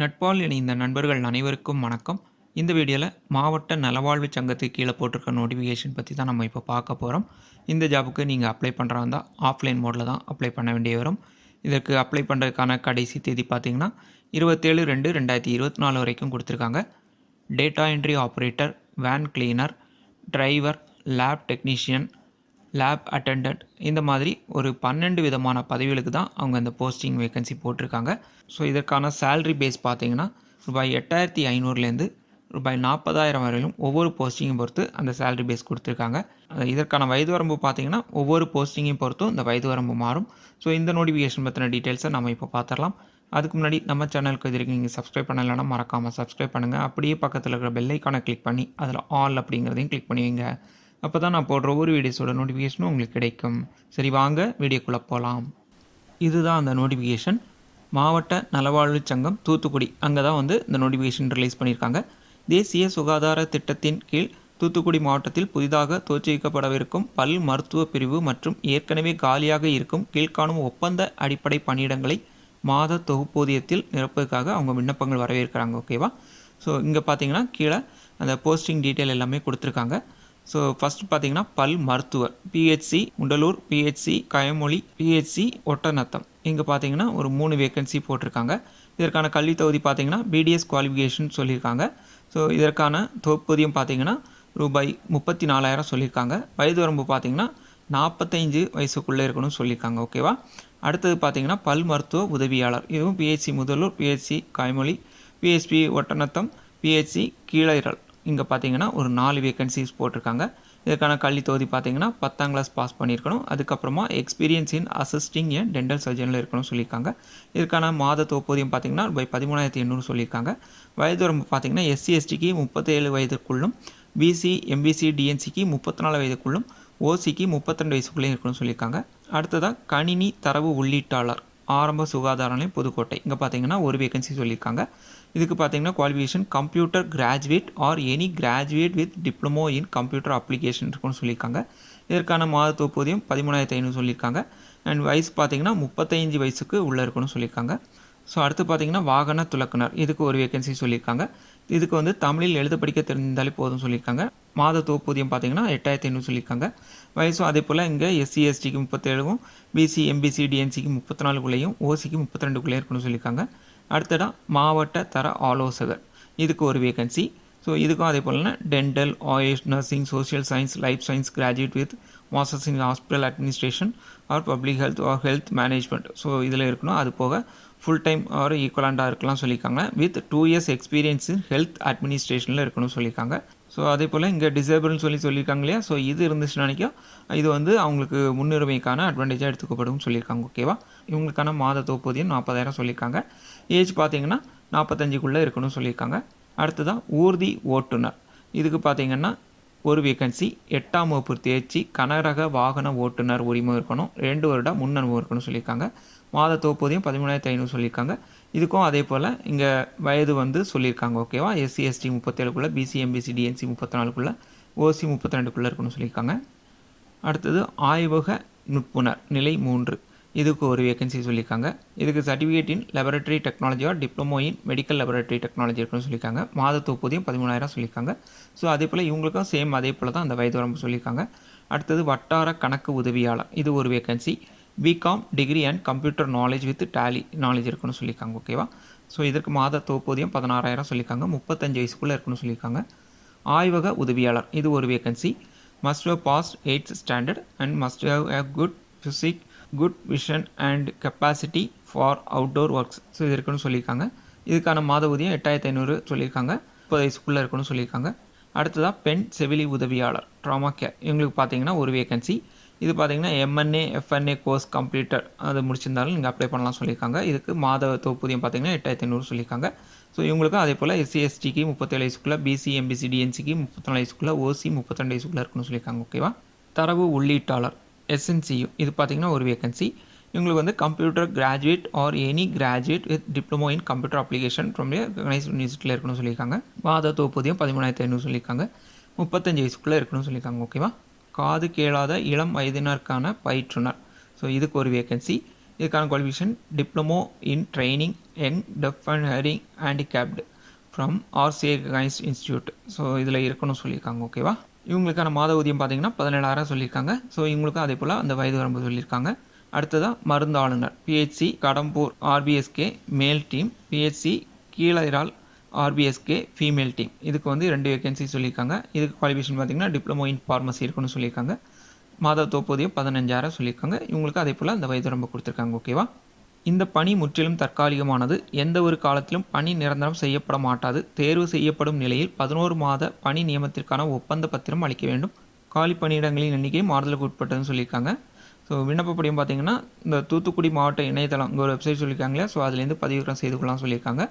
நட்பால் இணைந்த நண்பர்கள் அனைவருக்கும் வணக்கம். இந்த வீடியோவில் மாவட்ட நலவாழ்வு சங்கத்துக்கு கீழே போட்டிருக்க நோட்டிஃபிகேஷன் பற்றி தான் நம்ம இப்போ பார்க்க போகிறோம் இந்த ஜாபுக்கு நீங்கள் அப்ளை பண்ணுறா இருந்தால் ஆஃப்லைன் மோடில் தான் அப்ளை பண்ண வேண்டிய வரும். இதற்கு அப்ளை பண்ணுறதுக்கான கடைசி தேதி பார்த்தீங்கன்னா இருபத்தேழு ரெண்டு ரெண்டாயிரத்தி இருபத்தி நாலு வரைக்கும் கொடுத்துருக்காங்க. Data entry operator van cleaner driver lab technician lab attendant இந்த மாதிரி ஒரு பன்னெண்டு விதமான பதவிகளுக்கு தான் அவங்க இந்த போஸ்டிங் வேகன்சி போட்டிருக்காங்க. ஸோ இதற்கான சேல்ரி பேஸ் பார்த்தீங்கன்னா ரூபாய் எட்டாயிரத்தி ஐநூறுலேருந்து ரூபாய் நாற்பதாயிரம் வரையிலும் ஒவ்வொரு போஸ்டிங்கும் பொறுத்து அந்த சேலரி பேஸ் கொடுத்துருக்காங்க. இதற்கான வயது வரம்பு பார்த்தீங்கன்னா ஒவ்வொரு போஸ்டிங்கையும் பொறுத்தும் இந்த வயது வரம்பு மாறும். ஸோ இந்த நோட்டிஃபிகேஷன் பற்றின டீட்டெயில்ஸை நம்ம இப்போ பார்த்துடலாம். அதுக்கு முன்னாடி நம்ம சேனலுக்கு இது வரைக்கும் நீங்கள் சப்ஸ்கிரைப் பண்ணலைன்னா மறக்காமல் சப்ஸ்கிரைப் பண்ணுங்கள் அப்படியே பக்கத்தில் இருக்கிற பெல் கிளிக் பண்ணி அதில் ஆல் அப்படிங்கிறதையும் கிளிக் பண்ணி வைங்க. அப்போ தான் நான் போடுற ஒரு வீடியோஸோட நோட்டிஃபிகேஷனும் உங்களுக்கு கிடைக்கும். சரி வாங்க வீடியோக்குள்ளே போகலாம் இதுதான் அந்த நோட்டிஃபிகேஷன் மாவட்ட நலவாழ்வு சங்கம் தூத்துக்குடி அங்கே தான் வந்து இந்த நோட்டிஃபிகேஷன் ரிலீஸ் பண்ணியிருக்காங்க. தேசிய சுகாதார திட்டத்தின் கீழ் தூத்துக்குடி மாவட்டத்தில் புதிதாக தோற்றுவிக்கப்படவிருக்கும் பல் மருத்துவ பிரிவு மற்றும் ஏற்கனவே காலியாக இருக்கும் கீழ்காணும் ஒப்பந்த அடிப்படை பணியிடங்களை மாத தொகுப்பூதியத்தில் நிரப்புவதற்காக அவங்க விண்ணப்பங்கள் வரவேற்கிறாங்க ஓகேவா ஸோ இங்கே பார்த்தீங்கன்னா கீழே அந்த போஸ்டிங் டீட்டெயில் எல்லாமே கொடுத்துருக்காங்க. ஸோ ஃபஸ்ட் பார்த்தீங்கன்னா பல் மருத்துவர். PHC Undalur PHC Kayamozhi PHC Ottanatham. இங்கே பார்த்தீங்கன்னா ஒரு மூணு வேகன்சி போட்டிருக்காங்க. இதற்கான கல்வி தகுதி பார்த்தீங்கன்னா பிடிஎஸ் குவாலிஃபிகேஷன் சொல்லியிருக்காங்க. ஸோ இதற்கான தொகுப்பூதியம் பார்த்தீங்கன்னா ரூபாய் முப்பத்தி நாலாயிரம் சொல்லியிருக்காங்க. வயது வரம்பு பார்த்தீங்கன்னா நாற்பத்தஞ்சு வயசுக்குள்ளே இருக்கணும்னு சொல்லியிருக்காங்க. ஓகேவா அடுத்தது பார்த்தீங்கன்னா பல் மருத்துவ உதவியாளர். இதுவும் PHC Mudalur PHC Kaymozhi PHC Ottanatham PHC Keezharal இங்கே பார்த்தீங்கன்னா ஒரு நாலு வேகன்சிஸ் போட்டிருக்காங்க. இதற்கான கல்வி தொகுதி பார்த்தீங்கன்னா பத்தாம் கிளாஸ் பாஸ் பண்ணியிருக்கணும். அதுக்கப்புறமா experience in assisting an dental சர்ஜனில் இருக்கணும்னு சொல்லியிருக்காங்க. இதற்கான மாத தொகுப்பூதியம் பார்த்தீங்கன்னா ரூபாய் பதிமூணாயிரத்தி எண்ணூறு சொல்லியிருக்காங்க. வயது வரம்பு பார்த்தீங்கன்னா எஸ்சி எஸ்டிக்கு முப்பத்தேழு வயதுக்குள்ளும் பிசி எம்பிசி டிஎன்சிக்கு முப்பத்தி நாலு வயதுக்குள்ளும் ஓசிக்கு முப்பத்திரெண்டு வயசுக்குள்ளேயும் இருக்கணும்னு சொல்லியிருக்காங்க. அடுத்ததாக கணினி தரவு உள்ளீட்டாளர். ஆரம்ப சுகாதார நிலையம் புதுக்கோட்டை. இங்கே பார்த்தீங்கன்னா ஒரு வேகன்சி சொல்லியிருக்காங்க. இதுக்கு பார்த்தீங்கன்னா qualification computer graduate or any graduate with diploma in computer application இருக்குன்னு சொல்லியிருக்காங்க. இதற்கான மாத ஊதியம் பதிமூணாயிரத்தி ஐநூறு சொல்லியிருக்காங்க. அண்ட் வயசு பார்த்தீங்கன்னா முப்பத்தைஞ்சு வயசுக்கு உள்ளே இருக்கணும்னு சொல்லியிருக்காங்க. ஸோ அடுத்து பார்த்தீங்கன்னா வாகன துலக்குனர். இதுக்கு ஒரு வேகன்சி சொல்லியிருக்காங்க. இதுக்கு வந்து தமிழில் எழுத படிக்க தெரிந்தாலே போதும் சொல்லியிருக்காங்க. மாத தொகுப்பூதியம் பார்த்தீங்கன்னா எட்டாயிரத்தி ஐநூறு சொல்லியிருக்காங்க. வயசும் அதே போல் இங்கே எஸ்சி எஸ்டிக்கு முப்பத்தேழுக்கும் பிசி எம்பிசி டிஎன்சிக்கு முப்பத்தி நாலுக்குள்ளேயும் ஓசிக்கு முப்பத்தி ரெண்டுக்குள்ளேயும் இருக்கணும்னு சொல்லியிருக்காங்க. அடுத்ததாக மாவட்ட தர ஆலோசகர். இதுக்கு ஒரு வேகன்சி ஸோ இதுக்கும் அதே போலனா dental AYUSH nursing social science life science graduate with masters in hospital administration or public health or health management so இதில் இருக்கணும். அது போக ஃபுல் டைம் ஆர் ஈக்குவலாண்டாக இருக்கலாம் சொல்லியிருக்காங்க. With two years experience in health அட்மினிஸ்ட்ரேஷனில் இருக்கணும்னு சொல்லியிருக்காங்க. ஸோ அதே போல் இங்கே டிசேபிள்னு சொல்லி சொல்லியிருக்காங்க இல்லையா? ஸோ இது இருந்துச்சுன்னா நினைக்கும் இது வந்து அவங்களுக்கு முன்னுரிமைக்கான அட்வான்டேஜாக எடுத்துக்கப்படும் சொல்லியிருக்காங்க ஓகேவா இவங்களுக்கான மாத தொகுப்பூதியம் நாற்பதாயிரம் சொல்லியிருக்காங்க. ஏஜ் பார்த்தீங்கன்னா நாற்பத்தஞ்சுக்குள்ளே இருக்கணும்னு சொல்லியிருக்காங்க. அடுத்ததாக ஊர்தி ஓட்டுநர். இதுக்கு பார்த்தீங்கன்னா ஒரு வேகன்சி எட்டாம் வகுப்பு தேர்ச்சி கனரக வாகன ஓட்டுநர் உரிமை இருக்கணும். ரெண்டு வருடம் முன் அனுபவம் இருக்கணும்னு சொல்லியிருக்காங்க. மாத தொகுப்பூதியம் பதிமூணாயிரத்தி ஐநூறு சொல்லியிருக்காங்க. இதுக்கும் அதே போல் இங்கே வயது வந்து சொல்லியிருக்காங்க ஓகேவா எஸ்சி எஸ்டி முப்பத்தேழுக்குள்ளே பிசி எம்பிசி டிஎன்சி முப்பத்தி நாலுக்குள்ளே ஓசி முப்பத்தி ரெண்டுக்குள்ளே இருக்குன்னு சொல்லியிருக்காங்க. அடுத்தது ஆய்வக நுட்புணர் நிலை மூன்று. இதுக்கு ஒரு வேகன்சி சொல்லியிருக்காங்க. இதுக்கு certificate in laboratory டெக்னாலஜியோ diploma in medical laboratory technology இருக்குன்னு சொல்லியிருக்காங்க. மாத தொகுப்பூதியம் பதிமூணாயிரம் சொல்லியிருக்காங்க. ஸோ அதே போல் இவங்களுக்கும் சேம் அதே போல் தான் அந்த வயது வரம்பு சொல்லியிருக்காங்க. அடுத்தது வட்டார கணக்கு உதவியாளர் இது ஒரு vacancy BCom degree and computer knowledge with Tally knowledge இருக்குன்னு சொல்லியிருக்காங்க ஓகேவா ஸோ இதற்கு மாத தொகுப்பூதியம் பதினாறாயிரம் சொல்லியிருக்காங்க முப்பத்தஞ்சு வயசுக்குள்ளே இருக்குன்னு சொல்லியிருக்காங்க. ஆய்வக உதவியாளர் இது ஒரு vacancy must have passed eighth standard and must have a good physique good vision and capacity for outdoor works so இது இருக்குன்னு சொல்லியிருக்காங்க. இதுக்கான மாத ஊதியம் எட்டாயிரத்தி ஐநூறு சொல்லியிருக்காங்க முப்பது வயசுக்குள்ளே இருக்குன்னு சொல்லியிருக்காங்க. அடுத்ததாக பெண் செவிலி உதவியாளர் ட்ராமா கேர் இவங்களுக்கு பார்த்தீங்கன்னா ஒரு வேகன்சி இது பார்த்தீங்கன்னா எம்என்ஏ எஃப்என்ஏ கோர்ஸ் கம்ப்ளீட்டட் அது முடிச்சிருந்தாலும் நீங்கள் அப்ளை பண்ணலாம் சொல்லியிருக்காங்க. இதுக்கு மாத தொகுப்பூதியம் பார்த்தீங்கன்னா எட்டாயிரத்தி ஐநூறு சொல்லியிருக்காங்க. ஸோ இவங்களுக்கும் அதே போல் எஸ்சிஎஸ்டிக்கு முப்பத்தேழு வயசுக்குள்ளே பிசி எம்பிசி டிஎன்சிக்கு முப்பத்தி வயசுக்குள்ளே ஓசி முப்பத்திரெண்டு வயசுக்குள்ளே இருக்கணும்னு சொல்லியிருக்காங்க ஓகேவா தரவு உள்ளீட்டாளர் எஸ்என்சியு இது பார்த்தீங்கன்னா ஒரு வேகன்சி இவங்களுக்கு வந்து computer graduate or any graduate with diploma in computer application from recognise யூனிவர்சிட்டியில் இருக்கணும்னு சொல்லியிருக்காங்க. மாத தொகுப்பூதியம் பதிமூணாயிரத்தி ஐநூறு சொல்லியிருக்காங்க. முப்பத்தஞ்சு வயசுக்குள்ளே இருக்கணும்னு சொல்லியிருக்காங்க ஓகேவா காது கேளாத இளம் வயதினருக்கான பயிற்றுனர். ஸோ இதுக்கு ஒரு வேக்கன்சி இதுக்கான qualification diploma in training young deaf and hearing handicapped from RCA gains institute so இதில் இருக்கணும்னு சொல்லியிருக்காங்க ஓகேவா இவங்களுக்கான மாத ஊதியம் பார்த்தீங்கன்னா பதினேழாயிரம் சொல்லியிருக்காங்க. ஸோ இவங்களுக்கும் அதே போல் அந்த வயது வரம்பு சொல்லியிருக்காங்க. அடுத்ததாக மருந்து ஆளுநர் PHC Kadambur RBSK male team. PHC Keezharal RBSK female team இதுக்கு வந்து ரெண்டு வேகன்சி சொல்லியிருக்காங்க. இதுக்கு குவாலிஃபிகேஷன் பார்த்தீங்கன்னா டிப்ளமோ இன் ஃபார்மசி இருக்குன்னு சொல்லியிருக்காங்க. மாத தோப்பூதியம் பதினஞ்சாயிரம் சொல்லியிருக்காங்க. இவங்களுக்கு அதே போல் அந்த வயது ரொம்ப கொடுத்துருக்காங்க ஓகேவா இந்த பணி முற்றிலும் தற்காலிகமானது. எந்த ஒரு காலத்திலும் பணி நிரந்தரம் செய்யப்பட மாட்டாது. தேர்வு செய்யப்படும் நிலையில் பதினோரு மாத பணி நியமனத்திற்கான ஒப்பந்த பத்திரம் அளிக்க வேண்டும். காலி பணியிடங்களின் எண்ணிக்கை மாறுதலுக்கு உட்பட்டதுன்னு சொல்லியிருக்காங்க. ஸோ விண்ணப்ப படிவம் பார்த்தீங்கன்னா இந்த தூத்துக்குடி மாவட்ட இணையதளம் இங்கே ஒரு வெப்சைட் சொல்லியிருக்காங்களே ஸோ அதுலேருந்து பதிவிறக்கம் செய்து கொள்ளலாம் சொல்லியிருக்காங்க.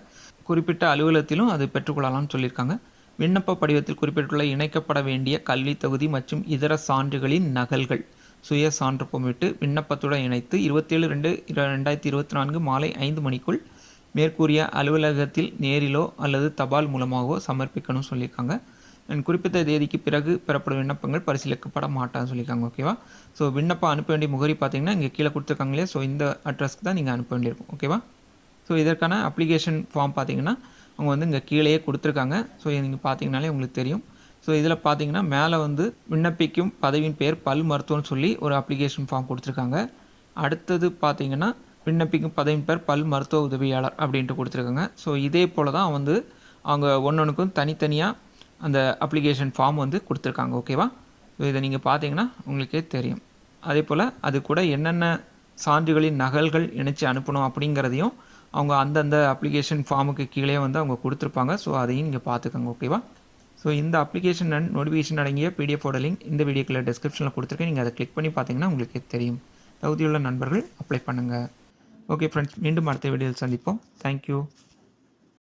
குறிப்பிட்ட அலுவலகத்திலும் அது பெற்றுக்கொள்ளலாம்னு சொல்லியிருக்காங்க. விண்ணப்ப படிவத்தில் குறிப்பிட்டுள்ள இணைக்கப்பட வேண்டிய கல்வி தகுதி மற்றும் இதர சான்றுகளின் நகல்கள் சுய சான்று பொமிட்டு விண்ணப்பத்துடன் இணைத்து இருபத்தேழு ரெண்டு ரெண்டாயிரத்தி இருபத்தி நான்கு மாலை ஐந்து மணிக்குள் மேற்கூறிய அலுவலகத்தில் நேரிலோ அல்லது தபால் மூலமாகவோ சமர்ப்பிக்கணும்னு சொல்லியிருக்காங்க. குறிப்பிட்ட தேதிக்கு பிறகு பெறப்படும் விண்ணப்பங்கள் பரிசீலிக்கப்பட மாட்டான்னு சொல்லியிருக்காங்க ஓகேவா ஸோ விண்ணப்பம் அனுப்ப வேண்டிய முகரி பார்த்தீங்கன்னா இங்கே கீழே கொடுத்துருக்காங்களே ஸோ இந்த அட்ரஸ்க்கு தான் நீங்கள் அனுப்ப வேண்டியிருக்கும் ஓகேவா ஸோ இதற்கான அப்ளிகேஷன் ஃபார்ம் பார்த்தீங்கன்னா அவங்க வந்து இங்கே கீழேயே கொடுத்துருக்காங்க. ஸோ நீங்கள் பார்த்தீங்கனாலே உங்களுக்கு தெரியும். ஸோ இதில் பார்த்தீங்கன்னா மேலே வந்து விண்ணப்பிக்கும் பதவியின் பேர் பல் மருத்துவம்னு சொல்லி ஒரு அப்ளிகேஷன் ஃபார்ம் கொடுத்துருக்காங்க. அடுத்தது பார்த்தீங்கன்னா விண்ணப்பிக்கும் பதவியின் பேர் பல் மருத்துவ உதவியாளர் அப்படின்ட்டு கொடுத்துருக்காங்க. ஸோ இதே போல் தான் வந்து அவங்க ஒன்றொன்றுக்கும் தனித்தனியாக அந்த அப்ளிகேஷன் ஃபார்ம் வந்து கொடுத்துருக்காங்க ஓகேவா ஸோ இதை நீங்கள் பார்த்தீங்கன்னா உங்களுக்கே தெரியும். அதே போல் அது கூட என்னென்ன சான்றுகளின் நகல்கள் இணைச்சி அனுப்பணும் அப்படிங்கிறதையும் அவங்க அந்தந்த அப்ளிகேஷன் ஃபார்முக்கு கீழே வந்து அவங்க கொடுத்துருப்பாங்க. ஸோ அதையும் நீங்கள் பார்த்துக்கோங்க ஓகேவா ஸோ இந்த அப்ளிகேஷன் அண்ட் நோட்டிஃபிகேஷன் அடங்கிய பிடிஎஃபோட லிங்க் இந்த வீடியோக்குள்ள டிஸ்கிரிப்ஷனில் கொடுத்துருக்கேன். நீங்கள் அதை கிளிக் பண்ணி பார்த்தீங்கன்னா உங்களுக்கே தெரியும். தகுதியுள்ள நண்பர்கள் அப்ளை பண்ணுங்கள் ஓகே ஃப்ரெண்ட்ஸ் மீண்டும் அடுத்த வீடியோவில் சந்திப்போம். தேங்க்யூ